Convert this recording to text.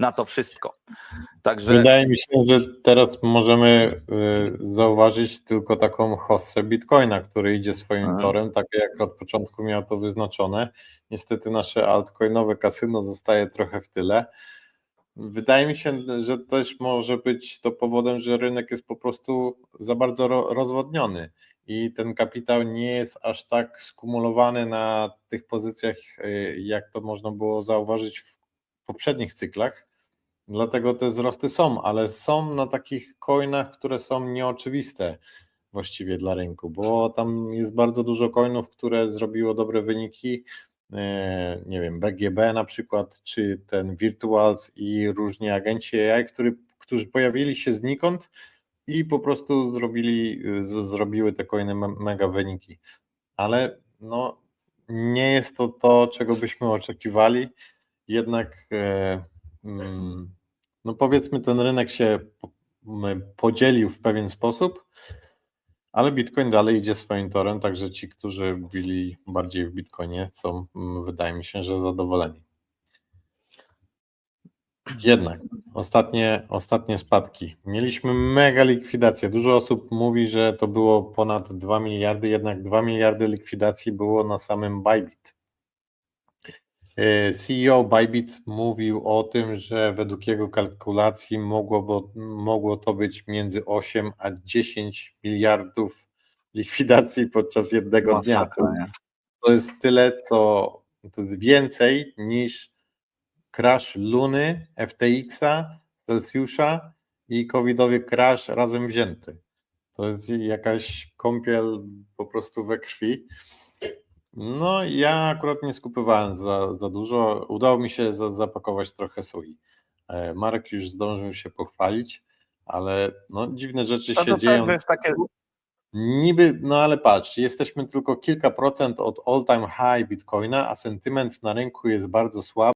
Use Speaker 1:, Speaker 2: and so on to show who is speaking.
Speaker 1: na to wszystko. Także
Speaker 2: Wydaje mi się, że teraz możemy y, zauważyć tylko taką hossę Bitcoina, który idzie swoim
Speaker 1: Mhm.
Speaker 2: torem, tak jak od początku miał to wyznaczone. Niestety nasze altcoinowe kasyno zostaje trochę w tyle. Wydaje mi się, że też może być to powodem, że rynek jest po prostu za bardzo ro- rozwodniony i ten kapitał nie jest aż tak skumulowany na tych pozycjach, y, jak to można było zauważyć w poprzednich cyklach. Dlatego te wzrosty są, ale są na takich coinach, które są nieoczywiste właściwie dla rynku, bo tam jest bardzo dużo coinów, które zrobiło dobre wyniki. e, Nie wiem, BGB na przykład, czy ten Virtuals i różni agenci AI, który, którzy pojawili się znikąd i po prostu zrobili, zrobiły te coiny me- mega wyniki. Ale no, nie jest to to, czego byśmy oczekiwali. Jednak e, mm, no powiedzmy, ten rynek się podzielił w pewien sposób, ale Bitcoin dalej idzie swoim torem, także ci, którzy byli bardziej w Bitcoinie, są, wydaje mi się, że zadowoleni. Jednak ostatnie, ostatnie spadki. Mieliśmy mega likwidację. Dużo osób mówi, że to było ponad 2 miliardy, jednak 2 miliardy likwidacji było na samym Bybit. CEO Bybit mówił o tym, że według jego kalkulacji mogło, mogło to być między 8 a 10 miliardów likwidacji podczas jednego dnia.
Speaker 1: masakra, nie?
Speaker 2: To jest tyle, co jest więcej niż crash Luny, FTX-a, Celsiusza i covidowy crash razem wzięty. To jest jakaś kąpiel po prostu we krwi. No, ja akurat nie skupywałem za, za dużo. Udało mi się za, zapakować trochę sui. E, Marek już zdążył się pochwalić, ale no, dziwne rzeczy
Speaker 1: No
Speaker 2: się dzieją.
Speaker 1: takie
Speaker 2: Niby, no ale patrz, jesteśmy tylko kilka procent od all-time high Bitcoina, a sentyment na rynku jest bardzo słaby.